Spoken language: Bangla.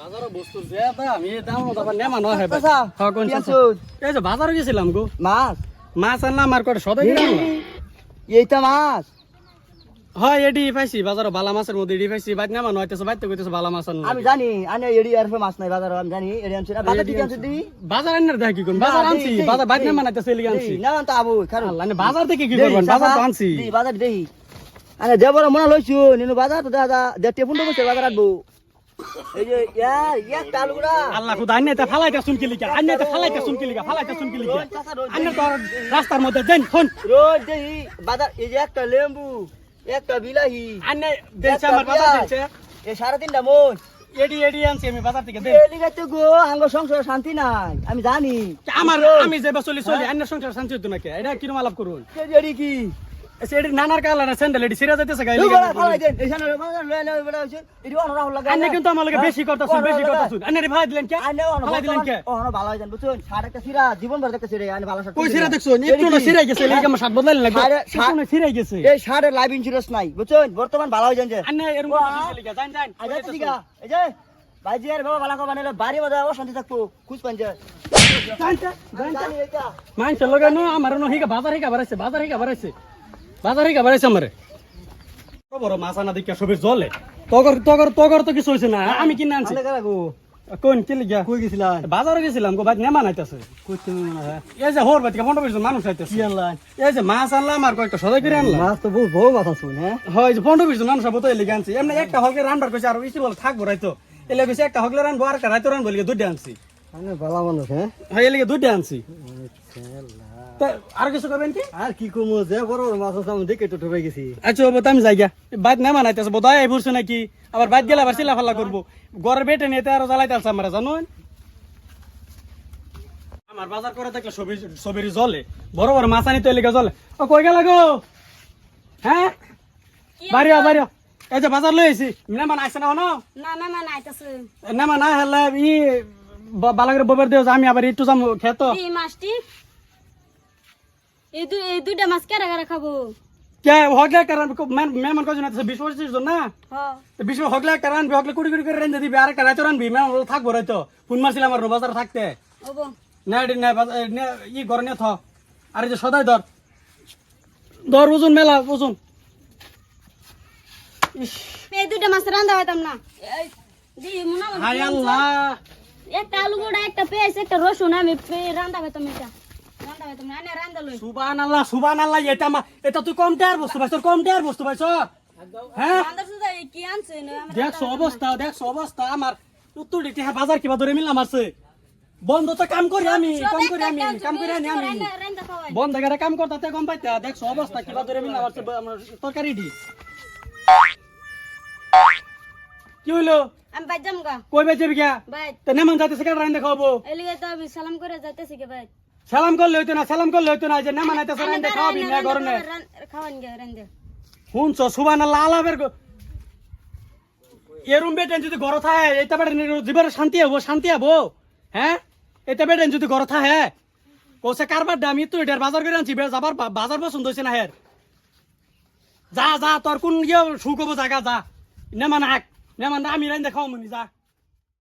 বাজারে বাজারে গেছিলাম গো। মাছ? মাছ আনলাম আর কটা সদাই এইটা মাছ? হয় এডি পাইছি বাজারে বালা মাছের মধ্যে এডি পাইছি বাইত কইতেছে বালা মাছ আমি জানি আনে এডি আর মাছ নাই বাজার আমি জানি এডি আনছি না। বাজার দিকে আনছি দিই বাজার আনার দেখি কোন? বাজার আনছি বাজার বাইত নেমা নাইতেছে এলিগে আনছি। না তো আবু কারণ আল্লাহ বাজার থেকে কি করবেন বাজার তো আনছি। বাজার দেই। আরে দেবর মনে লইছু নিনু বাজার তো দাদা দেড় টেপুন বসে বাজার আনব। রাস্তার মধ্যে দেন ফোন রোজ দেই। বাজার এই যে একটা লেম্বু একটা বিলাহি আন্নে দেনছে আমার বাজার দেনছে। এই সাড়ে তিনটা মোষ। এডি এডি আনছি আমি বাজার থেকে দেন। এলিগাতে গো আঙ্গ সংসার শান্তি নাই আমি জানি। আমার আমি যে চলি চলি আন্নের সংসার শান্তি হতো নাকি? এটা কিরম আলাপ করুন? এডি কি? এডি নানার কালা না স্যান্ডেল এডি সিরা যাইতেছে গাইলে তুই বড় ফালাই দেন এই সামনে বাজার লয়ে লয়ে বড় হইছে এডি অনরা হল লাগা আন্নে কিন্তু আমার লগে বেশি করতাছুন বেশি করতাছুন আন্নে রে ভাই দিলেন কে? আনে অন দিলেন কে? অন ভালো হইছেন বুঝছেন? সাড়ে একটা সিরা জীবন ভর দেখতে সিরা আনে ভালো সাথে কই সিরা দেখছ? একটু না সিরাই গেছে লেগে আমার সাত বদলাইলেন লাগবে। আরে, না সিরাই গেছে। এই সাড়ে লাইফ ইন্স্যুরেন্স নাই বুঝছেন? বর্তমান ভালো হইছেন যে। আন্নে এরকম লিগা জান জান আজ দিগা এই যে ভাইজি আর বাবা ভালো বানাইলো বাড়ি মধ্যে অশান্তি থাকব খুশ পান মানুষের লগে আমার বাজার হিকা বাজার হিকা বাড়াইছে। বাজার হিকা বাড়াইছে আমারে। বড় মাছ আনা দিকে সবের জলে। তগর তগর তগর তো কিছু হইছে না আমি কিনে আনছি। কোন কি লিগা? কই গেছিলা বাজারে গেছিলাম গো বাইক নেমা নাইতাছে। কই তুমি এই যে হোর বাইকে পনেরো বিশ মানুষ আইতেছে। কি আনলা এই যে মাছ আনলাম আর কয়েকটা সদাই করে আনলাম। মাছ তো বহু বড় মাছ আছে হ্যাঁ। হয় যে পনেরো বিশ মানুষ বোতল লিগে আনছি। এমনি একটা হকলে রান্নার কইছে আর ইসি বলে থাকব রাইতো। এলে কইছে একটা হকলে রানবো আর একটা রাইতো রানবো লিগে দুইটা আনছি। আমি ভালো মানুষ হ্যাঁ। হয় এলিগে দুইটা আনছি। তা আর কিছু করবেন কি? আর কি কমো যে বড় বড় মাছ আছে আমি দেখে তো ঢুকে গেছি। আচ্ছা বাবা আমি যাই গা বাইত নেমা নাইতেছে বোধহয় এই ভরছে নাকি? আবার বাইত গেলে আবার চিলা ফাল্লা করব। ঘরের বেটে নিয়ে আরও জ্বালাইতে আসছে আমরা জানুন আমার বাজার করে দেখলে ছবি ছবির জলে বড় বড় মাছ আনি তো এলিগে জলে। ও কই গেল গো? হ্যাঁ? এই যে বাজার লই আইছি। নেমান আইছে না হনো না? না না হেলে ই বালাগের ববের দিও যে আমি আবার একটু যাম খেত এই মাছটি এই দুই এই দুইটা মাছ কেরা কেরা খাব? কে হগলে কারণ মেমন কজন আছে? বিশ পঁচিশ জন না? হ। বিশ হগলে একটা হগলে কুড়ি কুড়ি করে রেঞ্জে দিবি। আর মেমন থাকব রাইতো ফোন মারছিলাম আমার বাজার থাকতে। ওবো না এডি না ই ঘর নে থ। আর যে সদাই ধর। ধর ওজন মেলা ওজন। এই দুইটা মাছ রান্দা হইতাম না। এই, দি মুনা হায় আল্লাহ। একটা আলু গোড়া একটা পেঁয়াজ একটা রসুন আমি পে- রান্দা হইতাম এটা। এটা এটা তুই কম টেয়ার বস্তু পাইছ কম টেয়ার বস্তু পাইছ হ্যাঁ? দেখছ অবস্থা দেখছ অবস্থা। আমার উত্তর হ্যাঁ বাজার কিবা ধরে মিললাম আছে। বন্ধ তো কাম করি আমি কাম করি আমি কাম করি আমি রান্দা বন্ধ করে কাম করতে কম পাইতে দেখছ অবস্থা কিবা ধরে মিললাম আছে তরকারি দি। কি হইল? আমি বাইর যাম গা। কই বেচে বিঘা বাইর। তো নেমন যাইতেছে কার রান্দা খাওয়াবো? এলিগে তো আমি সালাম করে যাইতেছি কে বাইর। সালাম করলে হইতো না সালাম করলে হইতো না যে নেমন আইতেছে রান্দা খাওয়াবি না গরনে খাওয়ান গে রান্দা। শুনছ সুবান আল্লাহ আলাবের এরম বেটেন যদি ঘর থাকে এটা বেটেন জীবনে শান্তি হব শান্তি হব হ্যাঁ? এটা বেটেন যদি ঘর থাকে কৌছে কারবার দামি তো এটার বাজার করে আনছি যাবার বাজার পছন্দ হয়েছে না হের। যা যা তোর কোন ইয়ে সুখ হব জায়গা যা। নেমান আক নেমান আমি রাইন দেখাও মনি যা।